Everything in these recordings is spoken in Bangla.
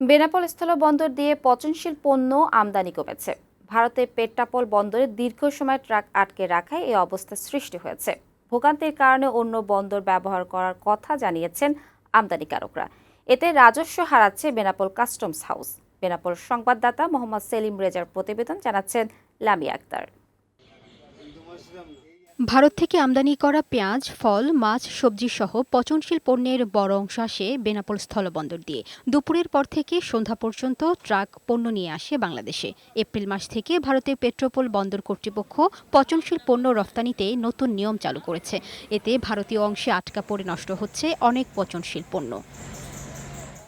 বেনাপোল স্থলবন্দর দিয়ে পচনশীল পণ্য আমদানি কমেছে। ভারতে পেট্টাপোল বন্দরে দীর্ঘ সময় ট্রাক আটকে রাখায় এই অবস্থা সৃষ্টি হয়েছে। ভোগান্তির কারণে অন্য বন্দর ব্যবহার করার কথা জানিয়েছেন আমদানিকারকরা। এতে রাজস্ব হারাচ্ছে বেনাপোল কাস্টমস হাউস। বেনাপোল সংবাদদাতা মোহাম্মদ সেলিম রেজার প্রতিবেদন জানাচ্ছেন লামিয়া আক্তার। ভারত থেকে আমদানি করা পেঁয়াজ, ফল, মাছ সবজি সহ পচনশীল পণ্যের বড় অংশ আসে বেনাপোল স্থলবন্দর দিয়ে। দুপুরের পর থেকে সন্ধ্যা পর্যন্ত ট্রাক পণ্য নিয়ে আসে বাংলাদেশে। এপ্রিল মাস থেকে ভারতের পেট্রোপোল বন্দর কর্তৃপক্ষ পচনশীল পণ্য রফতানিতে নতুন নিয়ম চালু করেছে। এতে ভারতীয় অংশে আটকা পড়ে নষ্ট হচ্ছে অনেক পচনশীল পণ্য।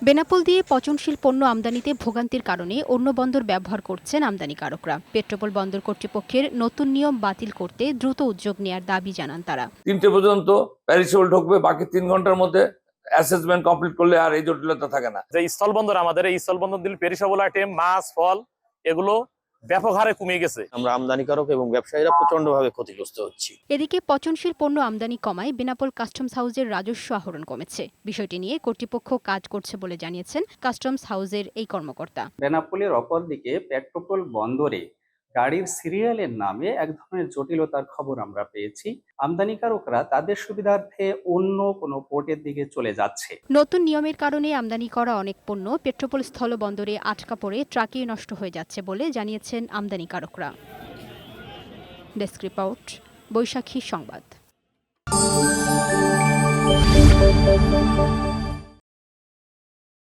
বেনাপোল দিয়ে পচনশীল পণ্য আমদানিতে ভোগান্তির কারণে অন্য বন্দর ব্যবহার করছেন আমদানিকারকরা। পেট্রোপোল বন্দর কর্তৃপক্ষের নতুন নিয়ম বাতিল করতে দ্রুত উদ্যোগ নেয়ার দাবি জানান তারা। তিনটে পর্যন্ত প্যারিসেবল ঢুকবে বাকি তিন ঘণ্টার মধ্যে অ্যাসেসমেন্ট কমপ্লিট করলে আর এই জটিলতা থাকে না। যে স্থল বন্দর আমাদের এই স্থল বন্দর দিল পেরিসেবল আইটেম মাছ ফল এগুলো ব্যাপক হারে কমে গেছে। আমরা আমদানিকারক এবং ব্যবসায়ীরা প্রচন্ডভাবে ক্ষতিগ্রস্ত হচ্ছি। এদিকে পচনশীল পণ্য আমদানি কমায় বেনাপোল কাস্টমস হাউসের রাজস্ব আহরণ কমেছে। বিষয়টি নিয়ে কর্তৃপক্ষ কাজ করছে বলে জানিয়েছেন কাস্টমস হাউসের এই কর্মকর্তা। বেনাপোলের অপরদিকে পেট্রোপোল বন্দরে গাড়ির সিরিয়ালের নামে এক ধরনের জটিলতার খবর আমরা পেয়েছি। আমদানিকারকরা তাদের সুবিধার্থে অন্য কোনো পোর্টের দিকে চলে যাচ্ছে। নতুন নিয়মের কারণে আমদানি করা অনেক পণ্য পেট্রোপোল স্থল বন্দরে আটকা পড়ে ট্রাকে নষ্ট হয়ে যাচ্ছে বলে জানিয়েছেন আমদানিকারকরা। ডেস্ক রিপোর্ট, বৈশাখী সংবাদ।